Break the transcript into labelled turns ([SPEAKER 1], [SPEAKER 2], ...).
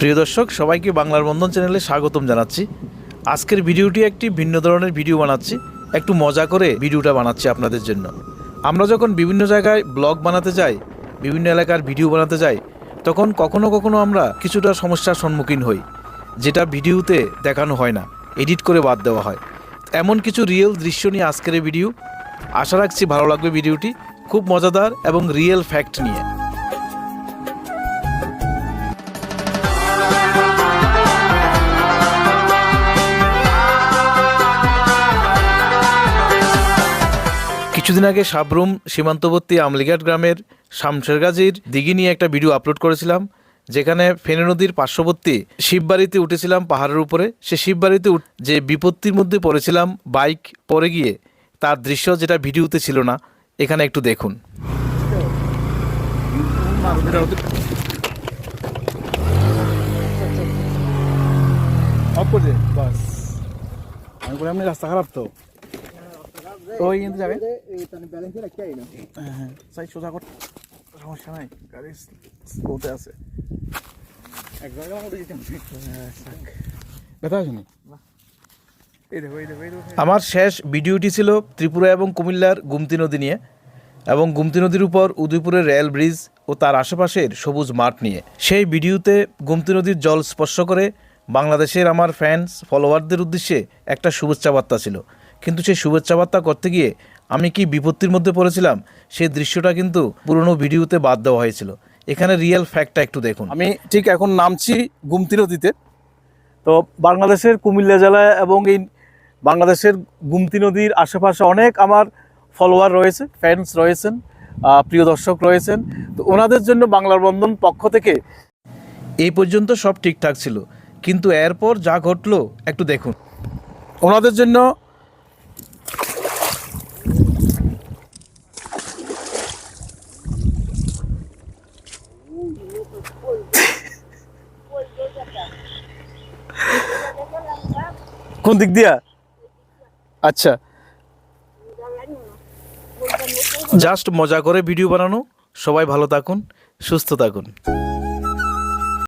[SPEAKER 1] প্রিয় দর্শক, সবাইকে বাংলার বন্ধন চ্যানেলে স্বাগতম জানাচ্ছি। আজকের ভিডিওটি একটি ভিন্ন ধরনের ভিডিও বানাচ্ছি। একটু মজা করে ভিডিওটা বানাচ্ছি আপনাদের জন্য। আমরা যখন বিভিন্ন জায়গায় ব্লগ বানাতে যাই, বিভিন্ন এলাকার ভিডিও বানাতে যাই, তখন কখনো কখনো আমরা কিছুটা সমস্যার সম্মুখীন হই, যেটা ভিডিওতে দেখানো হয় না, এডিট করে বাদ দেওয়া হয়। এমন কিছু রিয়েল দৃশ্য নিয়ে আজকের ভিডিও। আশা রাখছি ভালো লাগবে ভিডিওটি। খুব মজাদার এবং রিয়েল ফ্যাক্ট নিয়ে। কিছুদিন আগে সাবরুম সীমান্তবর্তী আমলিঘাট গ্রামের শামশেরগাজির দিঘি নিয়ে একটা ভিডিও আপলোড করেছিলাম, যেখানে ফেনে নদীর পার্শ্ববর্তী শিববাড়িতে উঠেছিলাম পাহাড়ের উপরে। সে শিববাড়িতে যে বিপত্তির মধ্যে পড়েছিলাম বাইক পরে গিয়ে, তার দৃশ্য যেটা ভিডিওতে ছিল না, এখানে একটু দেখুন।
[SPEAKER 2] রাস্তা খারাপ তো? ওই কিন্তু যাবে। হ্যাঁ হ্যাঁ সাই সোজা কর। সমস্যা নাই গাড়ি স্লোতে আছে। ব্যথা আসেনি দেখো
[SPEAKER 1] আমার শেষ ভিডিওটি ছিল ত্রিপুরা এবং কুমিল্লার গুমতি নদী নিয়ে এবং গুমতি নদীর উপর উদয়পুরের রেল ব্রিজ ও তার আশেপাশের সবুজ মাঠ নিয়ে। সেই ভিডিওতে গুমতি নদীর জল স্পর্শ করে বাংলাদেশের আমার ফ্যান্স ফলোয়ারদের উদ্দেশ্যে একটা শুভেচ্ছা বার্তা ছিল। কিন্তু সেই শুভেচ্ছা বার্তা করতে গিয়ে আমি কি বিপত্তির মধ্যে পড়েছিলাম? সেই দৃশ্যটা কিন্তু পুরনো ভিডিওতে বাদ দেওয়া হয়েছিল। এখানে রিয়েল ফ্যাক্টটা একটু দেখুন।
[SPEAKER 2] আমি ঠিক এখন নামছি গুমতি নদীতে। তো বাংলাদেশের কুমিল্লা জেলায় এবং এই বাংলাদেশের গুমতি নদীর আশেপাশে অনেক আমার ফলোয়ার রয়েছে ফ্যান্স রয়েছেন প্রিয় দর্শক রয়েছেন। তো ওনাদের জন্য বাংলার বন্ধন পক্ষ থেকে
[SPEAKER 1] এই পর্যন্ত সব ঠিকঠাক ছিল। কিন্তু এরপর যা ঘটলো একটু দেখুন।
[SPEAKER 2] ওনাদের জন্য কোন দিক দিয়া? আচ্ছা।
[SPEAKER 1] জাস্ট মজা করে ভিডিও বানানো। সবাই ভালো থাকুন সুস্থ থাকুন।